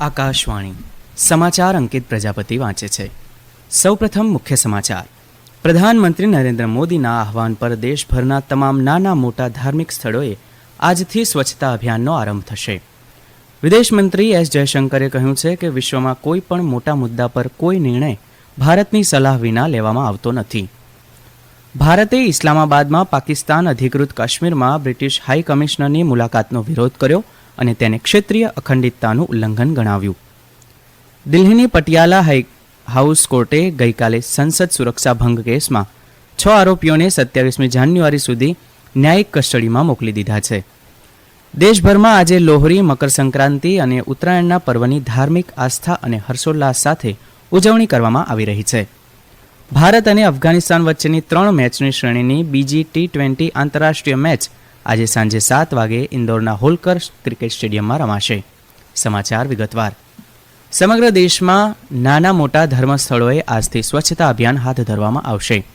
આકાશવાણી. સમાચાર અંકિત પ્રજાપતિ વાંચે છે. સૌપ્રથમ મુખ્ય સમાચાર. પ્રધાનમંત્રી નરેન્દ્ર મોદીના આહવાન પર દેશભરના તમામ નાના મોટા ધાર્મિક સ્થળોએ આજથી સ્વચ્છતા અભિયાનનો આરંભ થશે. વિદેશ મંત્રી એસ જયશંકરે કહ્યું છે કે વિશ્વમાં કોઈ પણ મોટા મુદ્દા પર કોઈ નિર્ણય ભારતની સલાહ વિના લેવામાં આવતો નથી. ભારતે ઇસ્લામાબાદમાં પાકિસ્તાન અધિકૃત કાશ્મીરમાં બ્રિટિશ હાઈ કમિશનરની મુલાકાતનો વિરોધ કર્યો અને તેને ક્ષેત્રીય અખંડિતતાનું ઉલ્લંઘન ગણાવ્યું. દિલ્હીની પટિયાલા હાઈ હાઉસ કોર્ટે ગઈકાલે સંસદ સુરક્ષા ભંગ કેસમાં છ આરોપીઓને સત્યાવીસમી જાન્યુઆરી સુધી ન્યાયિક કસ્ટડીમાં મોકલી દીધા છે. દેશભરમાં આજે લોહરી, મકરસંક્રાંતિ અને ઉત્તરાયણના પર્વની ધાર્મિક આસ્થા અને હર્ષોલ્લાસ સાથે ઉજવણી કરવામાં આવી રહી છે. ભારત અને અફઘાનિસ્તાન વચ્ચેની ત્રણ મેચની શ્રેણીની બીજી ટી ટ્વેન્ટી આંતરરાષ્ટ્રીય મેચ આજે સાંજે સાત વાગે ઇન્દોરના હોલકર ક્રિકેટ સ્ટેડિયમમાં રમાશે. સમાચાર વિગતવાર. સમગ્ર દેશમાં નાના મોટા ધર્મ સ્થળોએ આજથી સ્વચ્છતા અભિયાન હાથ ધરવામાં આવશે.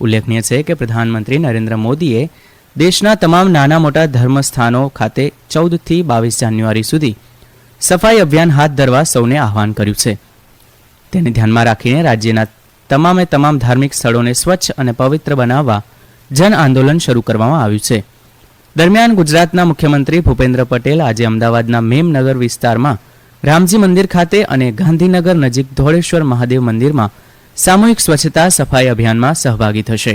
ઉલ્લેખનીય છે કે પ્રધાનમંત્રી નરેન્દ્ર મોદીએ દેશના તમામ નાના મોટા ધર્મ સ્થાનો ખાતે ચૌદથી બાવીસ જાન્યુઆરી સુધી સફાઈ અભિયાન હાથ ધરવા સૌને આહવાન કર્યું છે. તેને ધ્યાનમાં રાખીને રાજ્યના તમામે તમામ ધાર્મિક સ્થળોને સ્વચ્છ અને પવિત્ર બનાવવા જન આંદોલન શરૂ કરવામાં આવ્યું છે. દરમિયાન ગુજરાતના મુખ્યમંત્રી ભૂપેન્દ્ર પટેલ આજે અમદાવાદના મેમનગર વિસ્તારમાં રામજી મંદિર ખાતે અને ગાંધીનગર નજીક ધોળેશ્વર મહાદેવ મંદિરમાં સામૂહિક સ્વચ્છતા સફાઈ અભિયાનમાં સહભાગી થશે.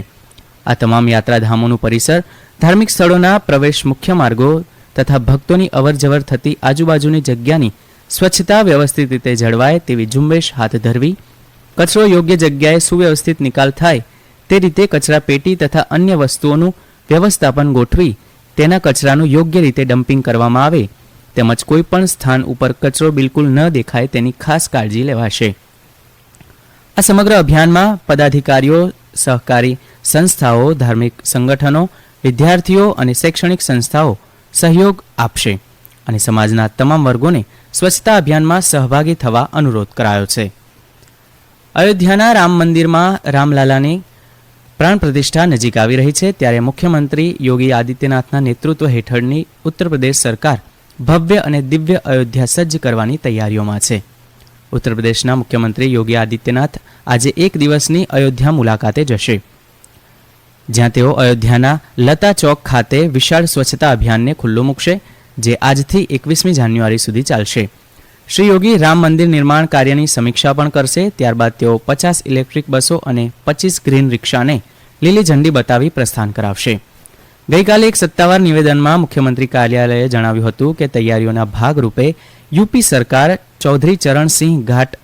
આ તમામ યાત્રાધામોનું પરિસર ધાર્મિક સ્થળોના પ્રવેશ મુખ્ય માર્ગો તથા ભક્તોની અવરજવર થતી આજુબાજુની જગ્યાની સ્વચ્છતા વ્યવસ્થિત રીતે જળવાય તેવી ઝુંબેશ હાથ ધરવી, કચરો યોગ્ય જગ્યાએ સુવ્યવસ્થિત નિકાલ થાય તે રીતે કચરા પેટી તથા અન્ય વસ્તુઓનું વ્યવસ્થાપન ગોઠવી તેના કચરાનું યોગ્ય રીતે ડમ્પિંગ કરવામાં આવે, તેમજ કોઈ સ્થાન ઉપર કચરો બિલકુલ ન દેખાય તેની ખાસ કાળજી લેવાશે. આ સમગ્ર અભિયાનમાં પદાધિકારીઓ, સહકારી સંસ્થાઓ, ધાર્મિક સંગઠનો, વિદ્યાર્થીઓ અને શૈક્ષણિક સંસ્થાઓ સહયોગ આપશે અને સમાજના તમામ વર્ગોને સ્વચ્છતા અભિયાનમાં સહભાગી થવા અનુરોધ કરાયો છે. અયોધ્યાના રામ મંદિરમાં રામલાલાની પ્રાણ પ્રતિષ્ઠા નજીક આવી રહી છે ત્યારે મુખ્યમંત્રી યોગી આદિત્યનાથના નેતૃત્વ હેઠળની ઉત્તર પ્રદેશ સરકાર ભવ્ય અને દિવ્ય અયોધ્યા સજ્જ કરવાની તૈયારીઓમાં છે. ઉત્તર પ્રદેશના મુખ્યમંત્રી યોગી આદિત્યનાથ આજે એક દિવસની અયોધ્યા મુલાકાતે જશે. જ્યાં તેઓ અયોધ્યાના લતા ચોક ખાતે વિશાળ સ્વચ્છતા અભિયાનને ખુલ્લું મૂકશે, જે આજથી એકવીસમી જાન્યુઆરી સુધી ચાલશે. શ્રી યોગી રામ મંદિર નિર્માણ કાર્યની સમીક્ષા પણ કરશે, ત્યારબાદ તેઓ પચાસ ઇલેક્ટ્રિક બસો અને પચીસ ગ્રીન રિક્ષાને લીલી ઝંડી બતાવી પ્રસ્થાન કરાવશે. ગઈકાલે એક સત્તાવાર નિવેદનમાં મુખ્યમંત્રી કાર્યાલયે જણાવ્યું હતું કે તૈયારીઓના ભાગરૂપે યુપી સરકાર ચૌધરી ચરણસિંહ ઘાટ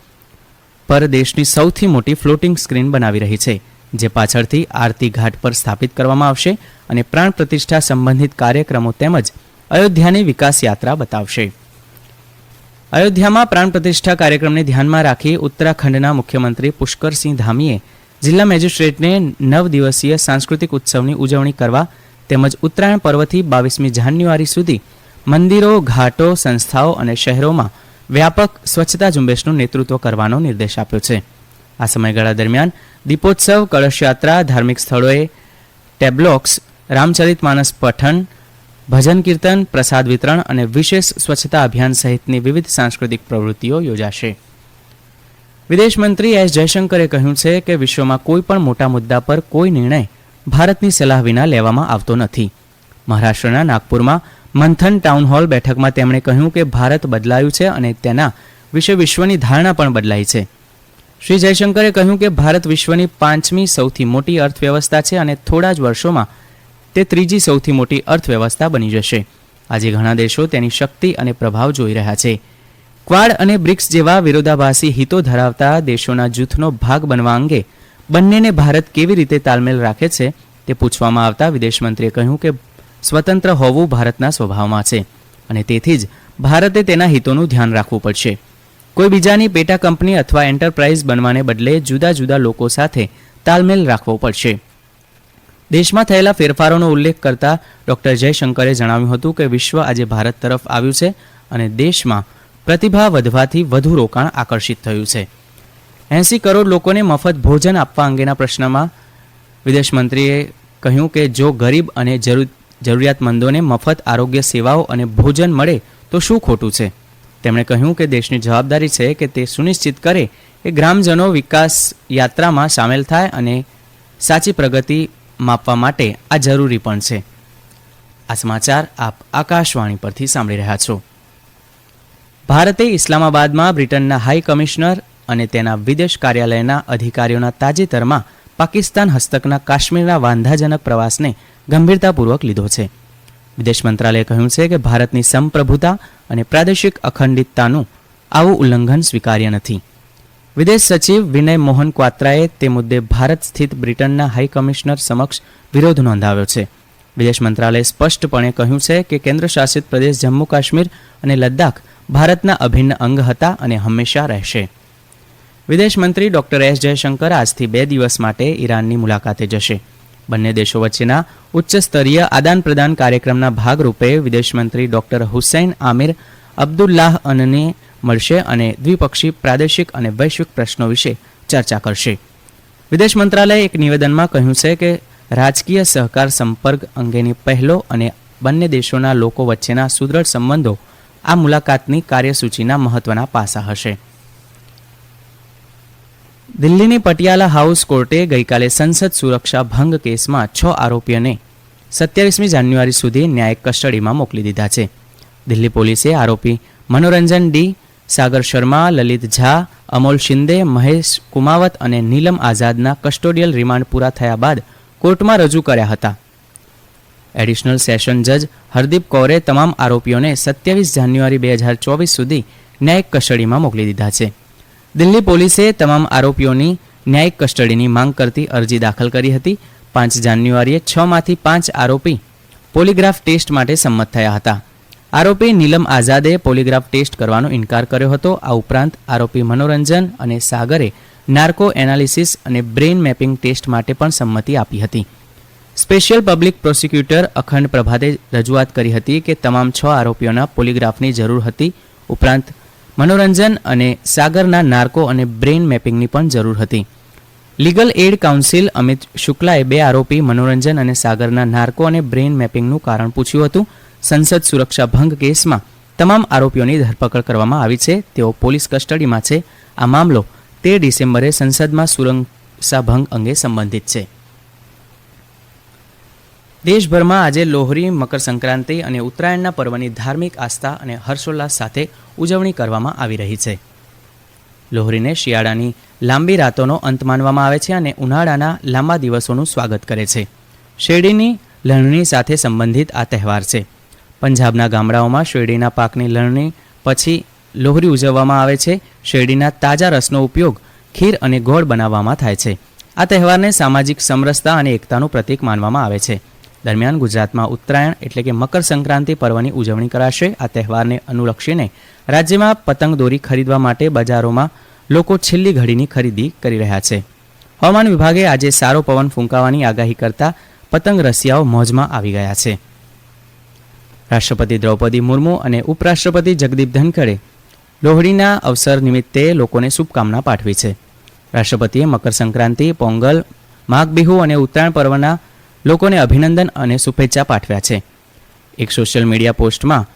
પર દેશની સૌથી મોટી ફ્લોટિંગ સ્ક્રીન બનાવી રહી છે, જે પાછળથી આરતી ઘાટ પર સ્થાપિત કરવામાં આવશે અને પ્રાણ પ્રતિષ્ઠા સંબંધિત કાર્યક્રમો તેમજ અયોધ્યાની વિકાસ યાત્રા બતાવશે. અયોધ્યામાં પ્રાણ પ્રતિષ્ઠા કાર્યક્રમને ધ્યાનમાં રાખી ઉત્તરાખંડના મુખ્યમંત્રી પુષ્કરસિંહ ધામીએ જિલ્લા મેજિસ્ટ્રેટને નવ દિવસીય સાંસ્કૃતિક ઉત્સવની ઉજવણી કરવા તેમજ ઉત્તરાયણ પર્વથી બાવીસમી જાન્યુઆરી સુધી મંદિરો, ઘાટો, સંસ્થાઓ અને શહેરોમાં વ્યાપક સ્વચ્છતા ઝુંબેશનું નેતૃત્વ કરવાનો નિર્દેશ આપ્યો છે. આ સમયગાળા દરમિયાન દીપોત્સવ, કળશયાત્રા, ધાર્મિક સ્થળોએ ટેબ્લોક્સ, રામચરિત માનસ પઠન, ભજન કીર્તન, પ્રસાદ વિતરણ અને વિશેષ સ્વચ્છતા અભિયાન સહિતની વિવિધ સાંસ્કૃતિક પ્રવૃત્તિઓ યોજાશે. વિદેશ મંત્રી એસ જયશંકરે કહ્યું છે કે વિશ્વમાં કોઈ પણ મોટા મુદ્દા પર કોઈ નિર્ણય ભારતની સલાહ વિના લેવામાં આવતો નથી. મહારાષ્ટ્રના નાગપુરમાં મંથન ટાઉન હોલ બેઠકમાં તેમણે કહ્યું કે ભારત બદલાયું છે અને તેના વિશે વિશ્વની ધારણા પણ બદલાઈ છે. શ્રી જયશંકરે કહ્યું કે ભારત વિશ્વની પાંચમી સૌથી મોટી અર્થવ્યવસ્થા છે અને થોડા જ વર્ષોમાં તે ત્રીજી સૌથી મોટી અર્થવ્યવસ્થા બની જશે. આજે ઘણા દેશો તેની શક્તિ અને પ્રભાવ જોઈ રહ્યા છે. ક્વાડ અને બ્રિક્સ જેવા વિરોધાભાસી હિતો ધરાવતા દેશોના જૂથનો ભાગ બનવા અંગે બંનેને ભારત કેવી રીતે તાલમેલ રાખે છે તે પૂછવામાં આવતા વિદેશ મંત્રીએ કહ્યું કે સ્વતંત્ર હોવું ભારતના સ્વભાવમાં છે અને તેથી જ ભારતે તેના હિતોનું ધ્યાન રાખવું પડશે. કોઈ બીજાની પેટા કંપની અથવા એન્ટરપ્રાઇઝ બનવાને બદલે જુદા જુદા લોકો સાથે તાલમેલ રાખવો પડશે. દેશમાં થયેલા ફેરફારોનો ઉલ્લેખ કરતા ડોક્ટર જયશંકરે જણાવ્યું હતું કે વિશ્વ આજે ભારત તરફ આવ્યું છે અને દેશમાં પ્રતિભા વધવાથી વધુ રોકાણ આકર્ષિત થયું છે. એંસી કરોડ લોકોને મફત ભોજન આપવા અંગેના પ્રશ્નમાં વિદેશ મંત્રીએ કહ્યું કે જો ગરીબ અને જરૂરિયાતમંદોને મફત આરોગ્ય સેવાઓ અને ભોજન મળે તો શું ખોટું છે? તેમણે કહ્યું કે દેશની જવાબદારી છે કે તે સુનિશ્ચિત કરે કે ગ્રામજનો વિકાસ યાત્રામાં સામેલ થાય અને સાચી પ્રગતિ માપવા માટે આ જરૂરી પણ છે. આ સમાચાર આપ આકાશવાણી પરથી સાંભળી રહ્યા છો. ભારતે ઇસ્લામાબાદમાં બ્રિટનના હાઈ કમિશનર અને તેના વિદેશ કાર્યાલયના અધિકારીઓના તાજેતરમાં પાકિસ્તાન હસ્તકના કાશ્મીરના વાંધાજનક પ્રવાસને ગંભીરતાપૂર્વક લીધો છે. વિદેશ મંત્રાલયે કહ્યું છે કે ભારતની સંપ્રભુતા અને પ્રાદેશિક અખંડિતતાનું આવું ઉલ્લંઘન સ્વીકાર્ય નથી. વિદેશ સચિવ વિનય મોહન ક્વાત્રાએ તે મુદ્દે ભારત સ્થિત બ્રિટનના હાઈ કમિશનર સમક્ષ વિરોધ નોંધાવ્યો છે. વિદેશ મંત્રાલયે સ્પષ્ટપણે કહ્યું છે કે કેન્દ્રશાસિત પ્રદેશ જમ્મુ કાશ્મીર અને લદ્દાખ ભારતના અભિન્ન અંગ હતા અને હંમેશા રહેશે. વિદેશ મંત્રી ડોક્ટર એસ જયશંકર આજથી બે દિવસ માટે ઈરાનની મુલાકાતે જશે. બંને દેશો વચ્ચેના ઉચ્ચ સ્તરીય આદાન પ્રદાન કાર્યક્રમના ભાગરૂપે વિદેશમંત્રી ડોક્ટર હુસૈન આમિર અબ્દુલ્લાહ અનને મળશે અને દ્વિપક્ષી પ્રાદેશિક અને વૈશ્વિક પ્રશ્નો વિશે ચર્ચા કરશે. વિદેશ મંત્રાલયે એક નિવેદનમાં કહ્યું છે કે રાજકીય સહકાર સંપર્ક અંગેની પહેલો અને બંને દેશોના લોકો વચ્ચેના સુદૃઢ સંબંધો આ મુલાકાતની કાર્યસૂચિના મહત્વના પાસા હશે. દિલ્હીની પટિયાલા હાઉસ કોર્ટે ગઈકાલે સંસદ સુરક્ષા ભંગ કેસમાં છ આરોપીઓને સત્યાવીસમી જાન્યુઆરી સુધી ન્યાયિક કસ્ટડીમાં મોકલી દીધા છે. દિલ્હી પોલીસે આરોપી મનોરંજન ડી, સાગર શર્મા, લલિત ઝા, અમોલ શિંદે, મહેશ કુમાવત અને નીલમ આઝાદના કસ્ટોડિયલ રિમાન્ડ પૂરા થયા બાદ કોર્ટમાં રજૂ કર્યા હતા. એડિશનલ સેશન જજ હરદીપ કૌરે તમામ આરોપીઓને સત્યાવીસ જાન્યુઆરી બે હજાર ચોવીસ સુધી ન્યાયિક કસ્ટડીમાં મોકલી દીધા છે. દિલ્હી પોલીસે તમામ આરોપીઓની ન્યાયિક કસ્ટડીની માંગ કરતી અરજી દાખલ કરી હતી. પાંચ જાન્યુઆરીએ છ માંથી પાંચ આરોપી પોલીગ્રાફ ટેસ્ટ માટે સંમત થયા હતા. આરોપી નીલમ આઝાદે પોલીગ્રાફ ટેસ્ટ કરવાનો ઇનકાર કર્યો હતો. આ ઉપરાંત આરોપી મનોરંજન અને સાગરે નાર્કો એનાલિસિસ અને બ્રેઇન મેપિંગ ટેસ્ટ માટે પણ સંમતિ આપી હતી. સ્પેશિયલ પબ્લિક પ્રોસિક્યુટર અખંડ પ્રભાતે રજૂઆત કરી હતી કે તમામ છ આરોપીઓના પોલીગ્રાફની જરૂર હતી. ઉપરાંત મનોરંજન અને સાગરના નાર્કો અને બ્રેઇન મેપિંગની પણ જરૂર હતી. લીગલ એડ કાઉન્સિલ અમિત શુક્લાએ બે આરોપી મનોરંજન અને સાગરના નાર્કો અને બ્રેઇન મેપિંગનું કારણ પૂછ્યું હતું. સંસદ સુરક્ષા ભંગ કેસમાં તમામ આરોપીઓની ધરપકડ કરવામાં આવી છે. તેઓ પોલીસ કસ્ટડીમાં છે. આ મામલો તેર ડિસેમ્બરે સંસદમાં સુરક્ષા ભંગ અંગે સંબંધિત છે. દેશભરમાં આજે લોહરી, મકર સંક્રાંતિ અને ઉત્તરાયણના પર્વની ધાર્મિક આસ્થા અને હર્ષોલ્લાસ સાથે ઉજવણી કરવામાં આવી રહી છે. લોહરીને શિયાળાની લાંબી રાતોનો અંત માનવામાં આવે છે અને ઉનાળાના લાંબા દિવસોનું સ્વાગત કરે છે. શેરડીની લણણી સાથે સંબંધિત આ તહેવાર છે. પંજાબના ગામડાઓમાં શેરડીના પાકની લણણી પછી લોહરી ઉજવવામાં આવે છે. શેરડીના તાજા રસનો ઉપયોગ ખીર અને ગોળ બનાવવામાં થાય છે. આ તહેવારને સામાજિક સમરસતા અને એકતાનું પ્રતીક માનવામાં આવે છે. દરમિયાન ગુજરાતમાં ઉત્તરાયણ એટલે કે મકર સંક્રાંતિ પર્વની ઉજવણી કરાશે. આ તહેવારને અનુલક્ષીને રાજ્યમાં પતંગ દોરી ખરીદવા માટે બજારોમાં લોકો છેલ્લી ઘડીની ખરીદી કરી રહ્યા છે. હવામાન વિભાગે આજે સારો પવન ફૂંકાવાની આગાહી કરતા પતંગ રસિયાઓ મોજમાં આવી ગયા છે. રાષ્ટ્રપતિ દ્રૌપદી મુર્મુ અને ઉપરાષ્ટ્રપતિ જગદીપ ધનખડે લોહડીના અવસર નિમિત્તે લોકોને શુભકામના પાઠવી છે. રાષ્ટ્રપતિએ મકર સંક્રાંતિ, પોંગલ, માઘ બિહુ અને ઉત્તરાયણ પર્વના લોકોને અભિનંદન અને શુભેચ્છા પાઠવ્યા છે. એક સોશિયલ મીડિયા પોસ્ટમાં,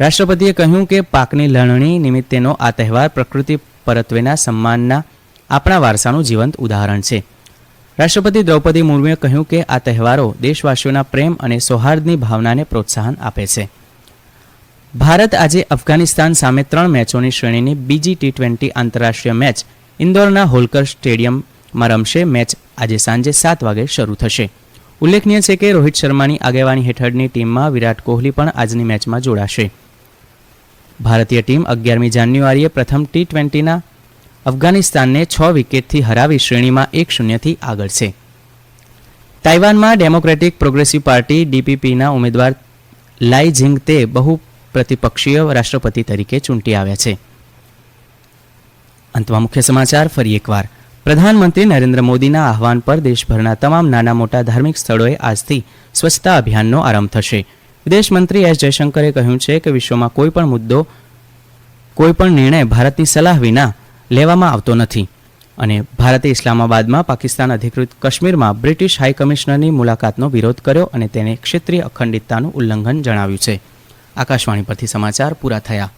રાષ્ટ્રપતિએ કહ્યું કે પાકની લણણી નિમિત્તેનો આ તહેવાર પ્રકૃતિ પરત્વેના સન્માનના આપણા વારસાનું જીવંત ઉદાહરણ છે. રાષ્ટ્રપતિ દ્રૌપદી મુર્મુએ કહ્યું કે આ તહેવારો દેશવાસીઓના પ્રેમ અને સૌહાર્દની ભાવનાને પ્રોત્સાહન આપે છે. ભારત આજે અફઘાનિસ્તાન સામે ત્રણ મેચોની શ્રેણીની બીજી ટી ટ્વેન્ટી આંતરરાષ્ટ્રીય મેચ ઇન્દોરના હોલકર સ્ટેડિયમમાં રમશે. મેચ આજે સાંજે સાત વાગે શરૂ થશે. ઉલ્લેખનીય છે કે રોહિત શર્માની આગેવાની હેઠળની ટીમમાં વિરાટ કોહલી પણ આજની મેચમાં જોડાશે. ભારતીય ટીમ અગિયારમી જાન્યુઆરીએ પ્રથમ ટી ટ્વેન્ટીના અફઘાનિસ્તાનને છ વિકેટથી હરાવી શ્રેણીમાં એક શૂન્યથી આગળ છે. તાઇવાનમાં ડેમોક્રેટિક પ્રોગ્રેસિવ પાર્ટી ડીપીપીના ઉમેદવાર લાઈ ઝિંગ તે બહુ પ્રતિપક્ષીય રાષ્ટ્રપતિ તરીકે ચૂંટી આવ્યા છે. અંતમાં મુખ્ય સમાચાર ફરી એકવાર. પ્રધાનમંત્રી નરેન્દ્ર મોદીના આહવાન પર દેશભરના તમામ નાના મોટા ધાર્મિક સ્થળોએ આજથી સ્વચ્છતા અભિયાનનો આરંભ થશે. વિદેશમંત્રી એસ જયશંકરે કહ્યું છે કે વિશ્વમાં કોઈ પણ મુદ્દો, કોઈ પણ નિર્ણય ભારતની સલાહ વિના લેવામાં આવતો નથી. અને ભારતે ઇસ્લામાબાદમાં પાકિસ્તાન અધિકૃત કાશ્મીરમાં બ્રિટિશ હાઈ કમિશનરની મુલાકાતનો વિરોધ કર્યો અને તેને ક્ષેત્રીય અખંડિતતાનું ઉલ્લંઘન જણાવ્યું છે. આકાશવાણી પરથી સમાચાર પૂરા થયા.